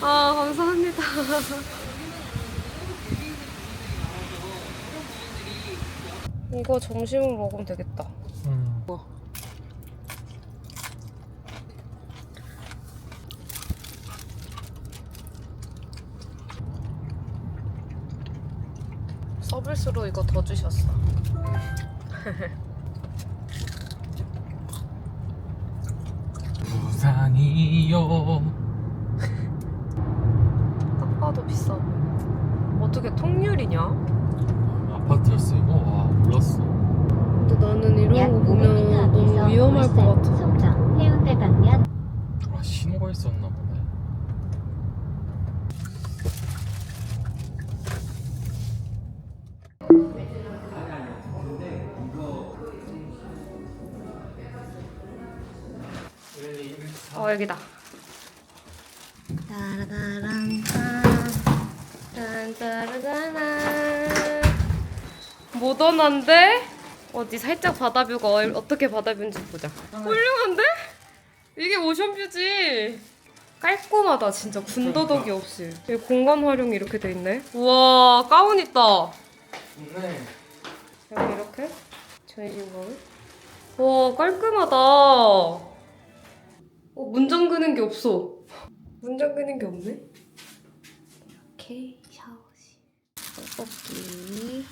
아, 감사합니다. 이거 점심으로 먹으면 되겠다. 음. 서비스로 이거 더 주셨어. 부산이요. 딱 봐도 비싸. 어떻게 통유리냐? 아파트였어 이거? 와 몰랐어. 근데 나는 이런 약거 500m 보면 너무 위험할 것 같아. 송정, 해운대 방면 아 신호가 있었나 보네. 어 여기다. 딴따 모던한데 어디 살짝 바다뷰가 얼- 어떻게 바다뷰인지 보자. 훌륭한데? 이게 오션뷰지. 깔끔하다 진짜 군더더기 없이. 여기 공간 활용이 이렇게 돼 있네. 우와 가운 있다. 네. 여기 이렇게 전신 거울. 와 깔끔하다. 어, 문 잠그는 게 없어. 문 잠그는 게 없네. 이렇게 샤워실. 떡볶이.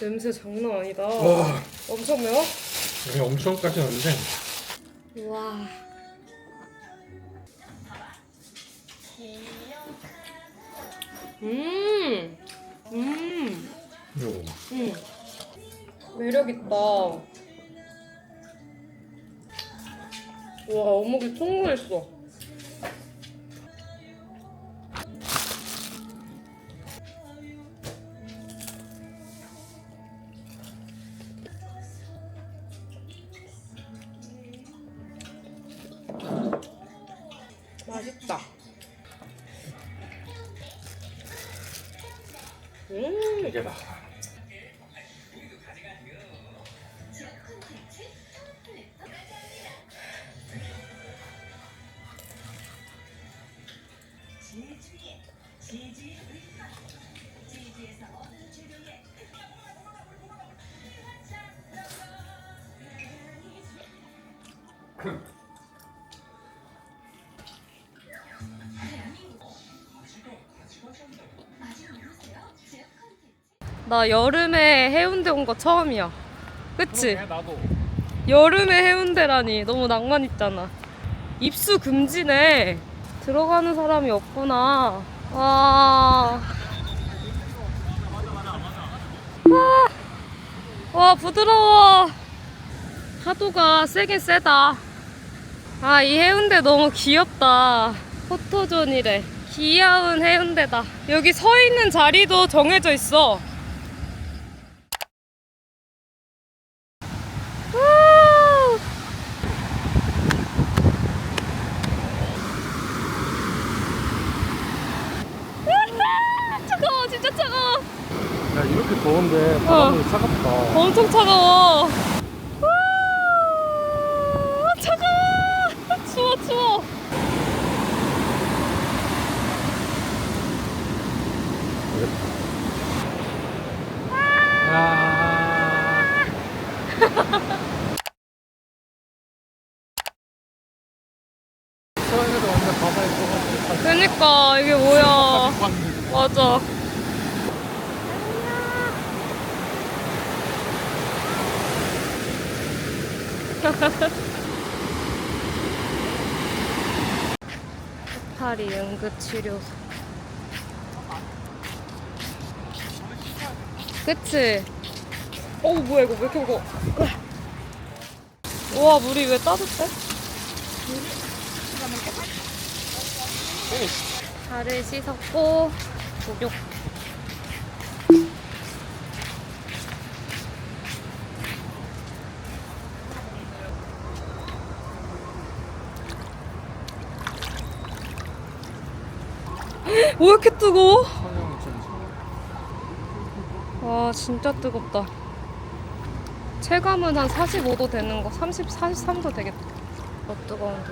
냄새 장난 아니다. 와 엄청 매워? 여기 엄청까지 왔는데 우와. 음. 음. 요. 응. 매력 있다. 와 어묵이 통과했어. 맛있다. 음. 이게 봐. 나 여름에 해운대 온 거 처음이야. 그치? 나도. 여름에 해운대라니 너무 낭만 있잖아. 입수 금지네. 들어가는 사람이 없구나. 와. 와, 와 부드러워. 파도가 세긴 세다. 아, 이 해운대 너무 귀엽다. 포토존이래. 귀여운 해운대다. 여기 서 있는 자리도 정해져 있어. 우! 차가워 진짜 차가워 야 이렇게 더운데 바닷물이 차갑다. 엄청 차가워 우! 차가워 추워 추워 아. 그니까 이게 뭐야 맞아 파리 응급치료소 그치? 어우 뭐야 이거 왜 이렇게 무거워 우와 물이 왜 따뜻해? 발을 씻었고 목욕 왜 이렇게 뜨거워? 와 진짜 뜨겁다. 체감은 한 45도 되는 거 30, 43도 되겠다. 더 뜨거운데